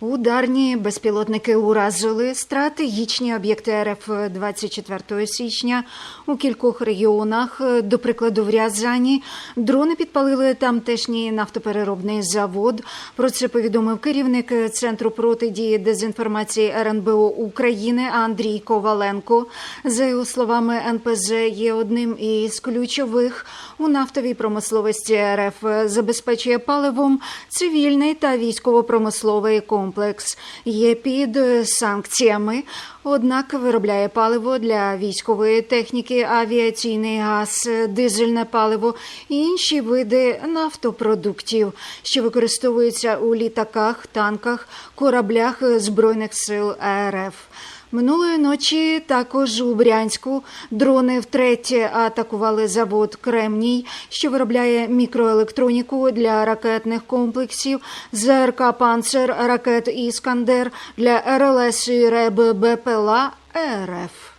Ударні безпілотники уразили стратегічні об'єкти РФ 24 січня у кількох регіонах. До прикладу, в Рязані дрони підпалили тамтешній нафтопереробний завод. Про це повідомив керівник центру протидії дезінформації РНБО України Андрій Коваленко. За його словами, НПЗ є одним із ключових у нафтовій промисловості РФ. Забезпечує паливом цивільний та військово-промисловий комплекс. Є під санкціями, однак виробляє паливо для військової техніки, авіаційний газ, дизельне паливо і інші види нафтопродуктів, що використовуються у літаках, танках, кораблях збройних сил РФ. Минулої ночі також у Брянську дрони втретє атакували завод Кремній, що виробляє мікроелектроніку для ракетних комплексів, ЗРК «Панцер», ракет Іскандер для РЛС і РЕБ БПЛА РФ.